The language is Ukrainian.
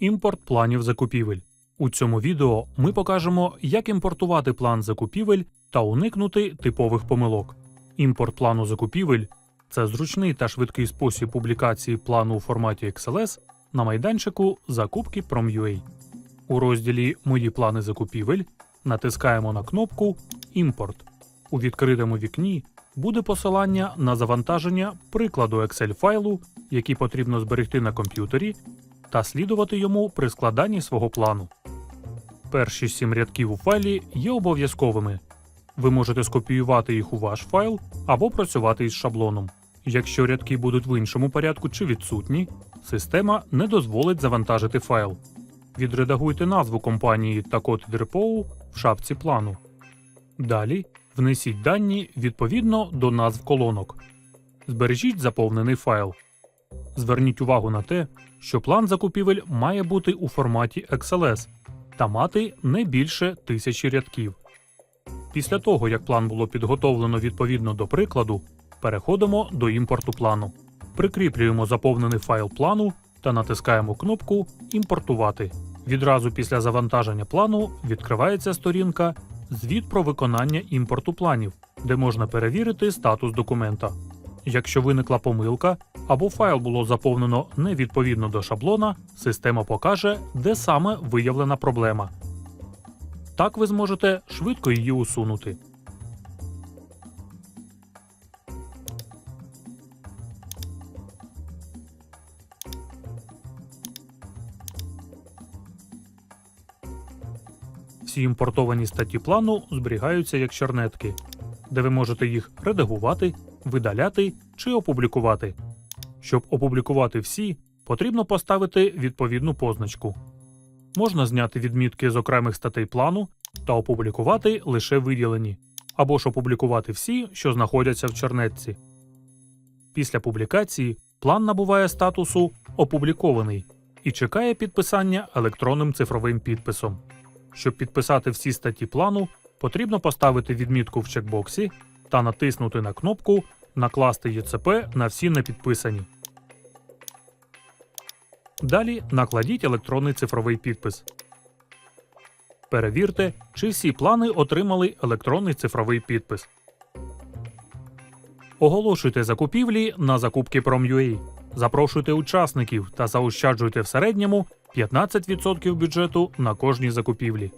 Імпорт планів закупівель. У цьому відео ми покажемо, як імпортувати план закупівель та уникнути типових помилок. Імпорт плану закупівель це зручний та швидкий спосіб публікації плану у форматі XLS на майданчику Закупки Prom.ua. У розділі Мої плани закупівель натискаємо на кнопку Імпорт. У відкритому вікні буде посилання на завантаження прикладу Excel файлу, який потрібно зберегти на комп'ютері, та слідувати йому при складанні свого плану. Перші сім рядків у файлі є обов'язковими. Ви можете скопіювати їх у ваш файл або працювати із шаблоном. Якщо рядки будуть в іншому порядку чи відсутні, система не дозволить завантажити файл. Відредагуйте назву компанії та код від в шапці плану. Далі внесіть дані відповідно до назв колонок. Збережіть заповнений файл. Зверніть увагу на те, що план закупівель має бути у форматі XLS та мати не більше тисячі рядків. Після того, як план було підготовлено відповідно до прикладу, переходимо до імпорту плану. Прикріплюємо заповнений файл плану та натискаємо кнопку Імпортувати. Відразу після завантаження плану відкривається сторінка Звіт про виконання імпорту планів, де можна перевірити статус документа. Якщо виникла помилка або файл було заповнено невідповідно до шаблона, система покаже, де саме виявлена проблема. Так ви зможете швидко її усунути. Всі імпортовані статті плану зберігаються як чернетки, де ви можете їх редагувати, видаляти чи опублікувати. Щоб опублікувати всі, потрібно поставити відповідну позначку. Можна зняти відмітки з окремих статей плану та опублікувати лише виділені, або ж опублікувати всі, що знаходяться в чернетці. Після публікації план набуває статусу Опублікований і чекає підписання електронним цифровим підписом. Щоб підписати всі статті плану, потрібно поставити відмітку в чекбоксі та натиснути на кнопку Накласти ЄЦП на всі непідписані. Далі накладіть електронний цифровий підпис. Перевірте, чи всі плани отримали електронний цифровий підпис. Оголошуйте закупівлі на закупки Prom.ua. Запрошуйте учасників та заощаджуйте в середньому 15% бюджету на кожній закупівлі.